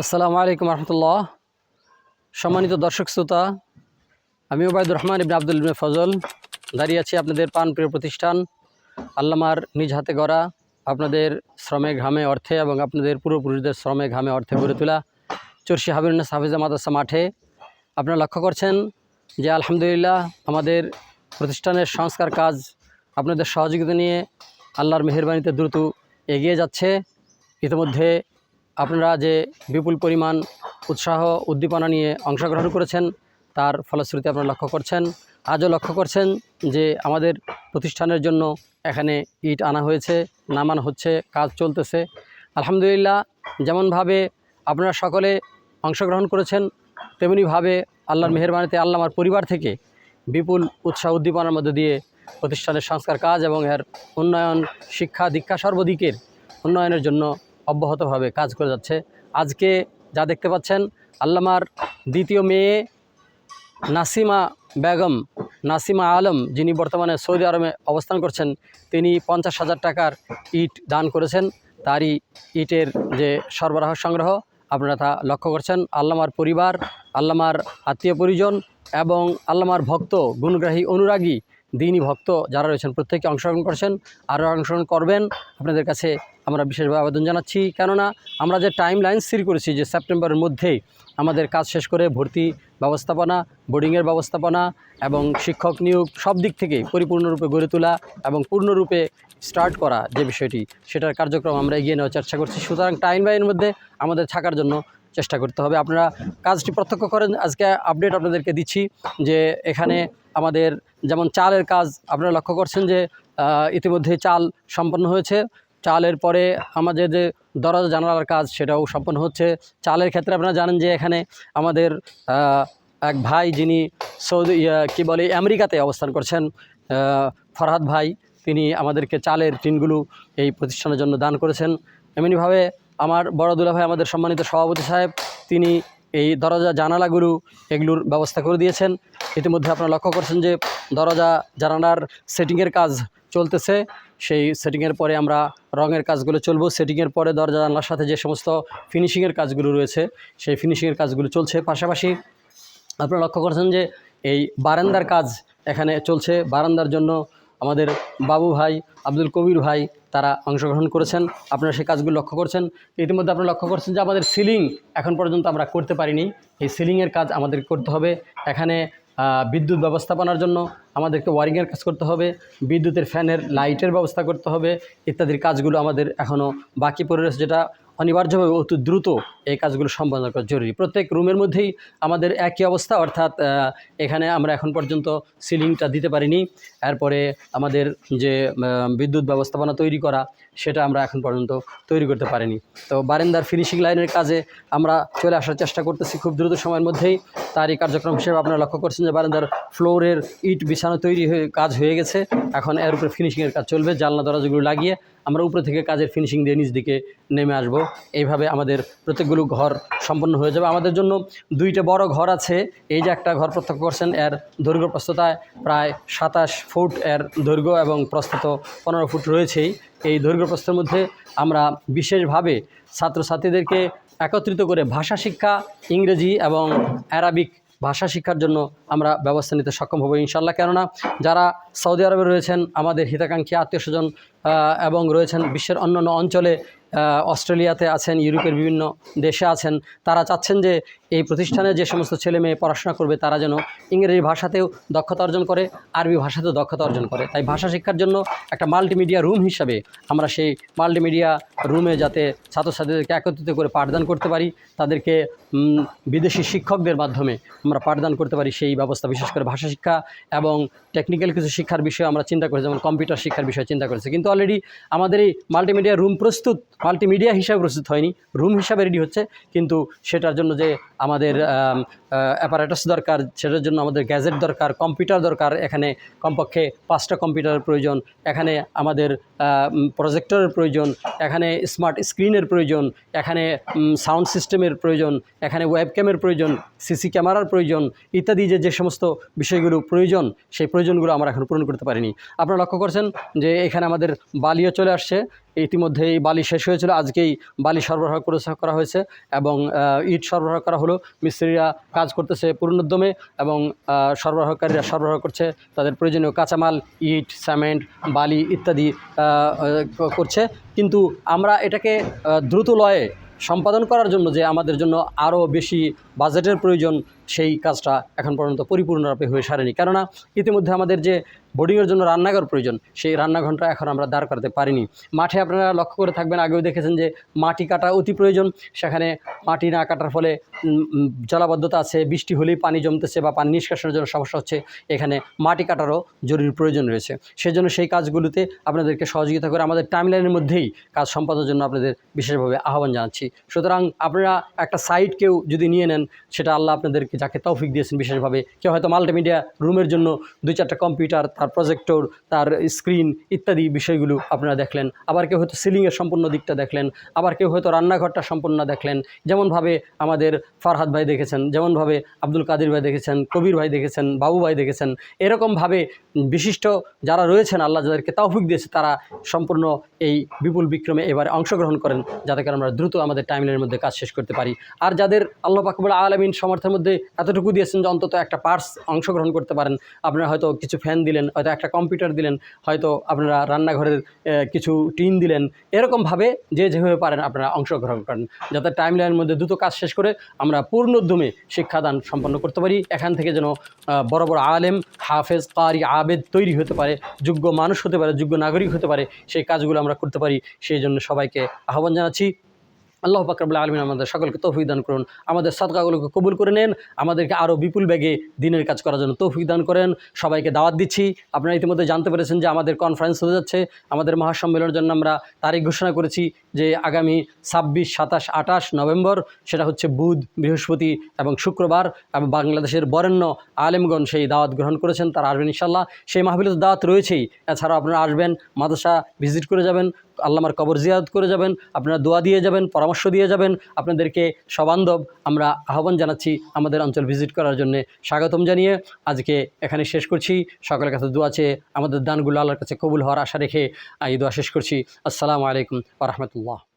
আসসালামু আলাইকুম রহমতুল্লাহ। সম্মানিত দর্শক শ্রোতা, আমি ওবায়দুর রহমান ইবনে আব্দুল ইবনে ফজল। দাঁড়িয়ে আছি আপনাদের প্রাণপ্রিয় প্রতিষ্ঠান, আল্লামার নিজ হাতে গড়া, আপনাদের শ্রমে ঘামে অর্থে এবং আপনাদের পূর্বপুরুষদের শ্রমে ঘামে অর্থে গড়ে তোলা চর্ষি হাবিরুন্নাস হাফিজা মাদ্রাসা মাঠে। আপনারা লক্ষ্য করছেন যে আলহামদুলিল্লাহ আমাদের প্রতিষ্ঠানের সংস্কার কাজ আপনাদের সহযোগিতা নিয়ে আল্লাহর মেহরবানিতে দ্রুত এগিয়ে যাচ্ছে। ইতিমধ্যে আপনারা যে বিপুল পরিমাণ উৎসাহ, উদ্দীপনা নিয়ে অংশগ্রহণ করেছেন, তার ফলশ্রুতি আপনারা লক্ষ্য করছেন। আজও লক্ষ্য করছেন যে আমাদের প্রতিষ্ঠানের জন্য এখানে ইট আনা হয়েছে, নামানো হচ্ছে, কাজ চলতেছে। আলহামদুলিল্লাহ, যেমনভাবে আপনারা সকলে অংশগ্রহণ করেছেন, তেমনিভাবে আল্লাহর মেহরবানিতে আল্লাহ আমার পরিবার থেকে বিপুল উৎসাহ, উদ্দীপনার মধ্যে দিয়ে প্রতিষ্ঠানের সংস্কার কাজ এবং এর উন্নয়ন, শিক্ষা, দীক্ষা সর্বদিকের উন্নয়নের জন্য অব্যাহতভাবে কাজ করে যাচ্ছে। আজকে যা দেখতে পাচ্ছেন, আল্লামার দ্বিতীয় মেয়ে নাসিমা বেগম, নাসিমা আলম, যিনি বর্তমানে সৌদি আরবে অবস্থান করছেন, তিনি পঞ্চাশ হাজার টাকার ইট দান করেছেন। তারই ইটের যে সরবরাহ সংগ্রহ, আপনারা তা লক্ষ্য করছেন। আল্লামার পরিবার, আল্লামার আত্মীয় পরিজন এবং আল্লামার ভক্ত, গুণগ্রাহী, অনুরাগী দিনী ভক্ত যারা রয়েছেন প্রত্যেকে অংশগ্রহণ করছেন, আরও অংশগ্রহণ করবেন। আপনাদের কাছে আমরা বিশেষভাবে আবেদন জানাচ্ছি। কেননা আমরা যে টাইম লাইন স্থির করেছি যে সেপ্টেম্বরের মধ্যেই, আমাদের কাজ শেষ করে ভর্তি ব্যবস্থাপনা বোর্ডিংয়ের ব্যবস্থাপনা এবং শিক্ষক নিয়োগ সব দিক থেকে পরিপূর্ণরূপে গড়ে তোলা এবং পূর্ণরূপে স্টার্ট করা যে বিষয়টি, সেটার কার্যক্রম আমরা এগিয়ে নেওয়ার চেষ্টা করছি। সুতরাং টাইম লাইনের মধ্যে আমাদের থাকার জন্য চেষ্টা করতে হবে। আপনারা কাজটি প্রত্যক্ষ করেন। আজকে আপডেট আপনাদেরকে দিচ্ছি যে এখানে আমাদের যেমন চালের কাজ আপনারা লক্ষ্য করছেন যে ইতিমধ্যে চাল সম্পন্ন হয়েছে। চালের পরে আমাদের যে দরজা জানালার কাজ সেটাও সম্পন্ন হচ্ছে। চালের ক্ষেত্রে আপনারা জানেন যে এখানে আমাদের এক ভাই যিনি সৌদি কী বলে, আমেরিকাতে অবস্থান করছেন ফরহাদ ভাই, তিনি আমাদেরকে চালের টিনগুলো এই প্রতিষ্ঠানের জন্য দান করেছেন। এমনিভাবে আমার বড় দুলা ভাই আমাদের সম্মানিত সভাপতি সাহেব, তিনি এই দরজা জানালাগুলো এগুলোর ব্যবস্থা করে দিয়েছেন। ইতিমধ্যে আপনারা লক্ষ্য করছেন যে দরজা জানালার সেটিংয়ের কাজ চলতেছে। সেই সেটিংয়ের পরে আমরা রঙের কাজগুলো চলবো। সেটিংয়ের পরে দরজা জানলার সাথে যে সমস্ত ফিনিশিংয়ের কাজগুলো রয়েছে, সেই ফিনিশিংয়ের কাজগুলো চলছে। পাশাপাশি আপনারা লক্ষ্য করছেন যে এই বারান্দার কাজ এখানে চলছে। বারান্দার জন্য আমাদের বাবু ভাই, আব্দুল কবির ভাই তারা অংশগ্রহণ করেছেন। আপনারা সেই কাজগুলো লক্ষ্য করছেন। ইতিমধ্যে আপনারা লক্ষ্য করছেন যে আমাদের সিলিং এখন পর্যন্ত আমরা করতে পারিনি। এই সিলিংয়ের কাজ আমাদের করতে হবে। এখানে বিদ্যুৎ ব্যবস্থাপনার জন্য আমাদেরকে ওয়ারিংয়ের কাজ করতে হবে। বিদ্যুতের ফ্যানের লাইটের ব্যবস্থা করতে হবে। ইত্যাদির কাজগুলো আমাদের এখনও বাকি পড়ে রয়েছে। যেটা অনিবার্যভাবে অতি দ্রুত এই কাজগুলো সম্পাদন করা জরুরি। প্রত্যেক রুমের মধ্যেই আমাদের একই অবস্থা, অর্থাৎ এখানে আমরা এখন পর্যন্ত সিলিংটা দিতে পারিনি। এরপরে আমাদের যে বিদ্যুৎ ব্যবস্থাপনা তৈরি করা, সেটা আমরা এখন পর্যন্ত তৈরি করতে পারিনি। তো বারেন্দার ফিনিশিং লাইনের কাজে আমরা চলে আসার চেষ্টা করতেছি খুব দ্রুত সময়ের মধ্যেই। তারই কার্যক্রম হিসেবে আপনারা লক্ষ্য করছেন যে, বারান্দার ফ্লোরের ইট বিছানো তৈরি হয়ে, কাজ হয়ে গেছে। এখন এর উপরে ফিনিশিংয়ের কাজ চলবে, জানলা দরজাগুলো লাগিয়ে আমরা উপরে থেকে কাজের ফিনিশিং দিয়ে নিচ দিকে নেমে আসব। এইভাবে আমাদের প্রত্যেকগুলো ঘর সম্পন্ন হয়ে যাবে। আমাদের জন্য দুইটা বড় ঘর আছে। এই যে একটা ঘর প্রত্যক্ষ করছেন, এর দৈর্ঘ্য প্রস্থতায় প্রায় সাতাশ ফুট এর দৈর্ঘ্য এবং প্রস্থত পনেরো ফুট রয়েছেই। এই দৈর্ঘ্য প্রস্থের মধ্যে আমরা বিশেষভাবে ছাত্রছাত্রীদেরকে একত্রিত করে ভাষা শিক্ষা, ইংরেজি এবং অ্যারাবিক ভাষা শিক্ষার জন্য আমরা ব্যবস্থা নিতে সক্ষম হব ইনশাল্লাহ কেননা যারা সৌদি আরবে রয়েছেন আমাদের হিতাকাঙ্ক্ষী আত্মীয় স্বজন এবং রয়েছেন বিশ্বের অন্যান্য অঞ্চলে অস্ট্রেলিয়াতে আছেন, ইউরোপের বিভিন্ন দেশে আছেন। তারা চাচ্ছেন যে এই প্রতিষ্ঠানে যে সমস্ত ছেলে মেয়ে পড়াশোনা করবে, তারা যেন ইংরেজি ভাষাতেও দক্ষতা অর্জন করে, আরবি ভাষাতেও দক্ষতা অর্জন করে। তাই ভাষা শিক্ষার জন্য একটা মাল্টিমিডিয়া রুম হিসাবে আমরা সেই মাল্টিমিডিয়া রুমে যাতে ছাত্রছাত্রীদেরকে একত্রিত করে পাঠদান করতে পারি, তাদেরকে বিদেশি শিক্ষকদের মাধ্যমে আমরা পাঠদান করতে পারি সেই ব্যবস্থা, বিশেষ করে ভাষা শিক্ষা এবং টেকনিক্যাল কিছু শিক্ষার বিষয়ে আমরা চিন্তা করেছি, যেমন কম্পিউটার শিক্ষার বিষয়ে চিন্তা করেছি। কিন্তু অলরেডি আমাদের এই মাল্টিমিডিয়া রুম প্রস্তুত মাল্টিমিডিয়া হিসাবে প্রস্তুত হয়নি। রুম হিসাবে রেডি হচ্ছে, কিন্তু সেটার জন্য যে আমাদের অ্যাপারেটাস দরকার, সেটার জন্য আমাদের গ্যাজেট দরকার কম্পিউটার দরকার, এখানে কমপক্ষে পাঁচটা কম্পিউটারের প্রয়োজন, এখানে আমাদের প্রজেক্টরের প্রয়োজন, এখানে স্মার্ট স্ক্রিনের প্রয়োজন, এখানে সাউন্ড সিস্টেমের প্রয়োজন, এখানে ওয়েবক্যামের প্রয়োজন সিসি ক্যামেরার প্রয়োজন, ইত্যাদি যে যে সমস্ত বিষয়গুলো প্রয়োজন, সেই প্রয়োজনগুলো আমরা এখন পূরণ করতে পারিনি। আপনারা লক্ষ্য করছেন যে এখানে আমাদের বালিও চলে আসছে। ইতিমধ্যে এই বালি শেষ হয়েছিল। আজকেই বালি সরবরাহ করে হয়েছে এবং ইট সরবরাহ করা হলো। মিস্ত্রিরা কাজ করতেছে পূর্ণোদ্যমে এবং সরবরাহকারীরা সরবরাহ করছে। তাদের প্রয়োজনীয় কাঁচামাল, ইট, সিমেন্ট, বালি ইত্যাদি করছে। কিন্তু আমরা এটাকে দ্রুত লয়ে সম্পাদন করার জন্য যে আমাদের জন্য আরও বেশি বাজেটের প্রয়োজন, সেই কাজটা এখন পর্যন্ত পরিপূর্ণরূপে হয়ে সারেনি। কেননা, ইতিমধ্যে আমাদের যে বোর্ডিংয়ের জন্য রান্নাঘর প্রয়োজন, সেই রান্নাঘরটা এখন আমরা দাঁড় করাতে পারিনি। মাঠে আপনারা লক্ষ্য করে থাকবেন, আগেও দেখেছেন যে মাটি কাটা অতি প্রয়োজন। সেখানে মাটি না কাটার ফলে জলাবদ্ধতা আছে, বৃষ্টি হলেই পানি জমতেছে বা পানি নিষ্কাশনের জন্য সমস্যা হচ্ছে। এখানে মাটি কাটারও জরুরি প্রয়োজন রয়েছে। সেজন্য সেই কাজগুলোতে আপনাদেরকে সহযোগিতা করে আমাদের টাইমলাইনের মধ্যেই কাজ সম্পাদনের জন্য আপনাদের বিশেষভাবে আহ্বান জানাচ্ছি। সুতরাং আপনারা একটা সাইট কেউ যদি নিয়ে নেন সেটা আল্লাহ আপনাদেরকে যাকে তৌফিক দিয়েছেন বিশেষভাবে। কেউ হয়তো মাল্টিমিডিয়া রুমের জন্য দুই চারটা কম্পিউটার তার প্রজেক্টর তার স্ক্রিন ইত্যাদি বিষয়গুলো আপনারা দেখলেন। আবার কেউ হয়তো সিলিংয়ের সম্পূর্ণ দিকটা দেখলেন। আবার কেউ হয়তো রান্নাঘরটা সম্পূর্ণ দেখলেন। যেমনভাবে আমাদের ফারহাদ ভাই দেখেছেন, যেমনভাবে আব্দুল কাদির ভাই দেখেছেন, কবির ভাই দেখেছেন, বাবু ভাই দেখেছেন, এরকমভাবে বিশিষ্ট যারা রয়েছেন, আল্লাহ যাদেরকে তৌফিক দিয়েছে, তারা সম্পূর্ণ এই বিপুল বিক্রমে এবারে অংশগ্রহণ করেন, যাতে করে আমরা দ্রুত আমাদের টাইমলাইনের মধ্যে কাজ শেষ করতে পারি। আর যাদের আল্লাহ পাকবুল আলমিন সমর্থের মধ্যে এতটুকু দিয়েছেন যে অন্তত একটা পার্টস অংশগ্রহণ করতে পারেন। আপনারা হয়তো কিছু ফ্যান দিলেন, হয়তো একটা কম্পিউটার দিলেন, হয়তো আপনারা রান্নাঘরের কিছু টিন দিলেন। এরকমভাবে যে যেভাবে পারেন আপনারা অংশগ্রহণ করেন। যাতে টাইম লাইনের মধ্যে দ্রুত কাজ শেষ করে আমরা পূর্ণ উদ্যমে শিক্ষাদান সম্পন্ন করতে পারি। এখান থেকে যেন বড় বড় আলেম, হাফেজ কারি আবেদ তৈরি হতে পারে, যোগ্য মানুষ হতে পারে, যোগ্য নাগরিক হতে পারে, সেই কাজগুলো আমরা করতে পারি। সেই জন্য সবাইকে আহ্বান জানাচ্ছি। আল্লাহ পাকরবুল্লা আলমিন আমাদের সকলকে তৌফিক দান করুন। আমাদের সদকাগুলোকে কবুল করে নেন। আমাদেরকে আরও বিপুল ব্যাগে দিনের কাজ করার জন্য তৌফিক দান করেন। সবাইকে দাওয়াত দিচ্ছি। আপনারা ইতিমধ্যে জানতে পেরেছেন যে আমাদের কনফারেন্স হতে যাচ্ছে। আমাদের মহাসম্মেলনের জন্য আমরা তারিখ ঘোষণা করেছি যে আগামী ছাব্বিশ, সাতাশ, আঠাশ নভেম্বর, সেটা হচ্ছে বুধ, বৃহস্পতি এবং শুক্রবার। এবং বাংলাদেশের বরেণ্য আলেমগণ সেই দাওয়াত গ্রহণ করেছেন, তারা আসবেন ইনশাল্লাহ সেই মাহফিলের দাওয়াত রয়েছেই। এছাড়াও আপনারা আসবেন, মাদ্রাসা ভিজিট করে যাবেন। আল্লামার কবর জিয়াদ করে যাবেন, আপনারা দোয়া দিয়ে যাবেন, পরামর্শ দিয়ে যাবেন। আপনাদেরকে সবান্ধব আমরা আহ্বান জানাচ্ছি আমাদের অঞ্চল ভিজিট করার জন্য। স্বাগতম জানিয়ে আজকে এখানে শেষ করছি। সকলের কাছে দোয়া চেয়ে আমাদের দানগুলো আল্লাহর কাছে কবুল হওয়ার আশা রেখে এই দোয়া শেষ করছি। আসসালামু আলাইকুম রহমতুল্লাহ।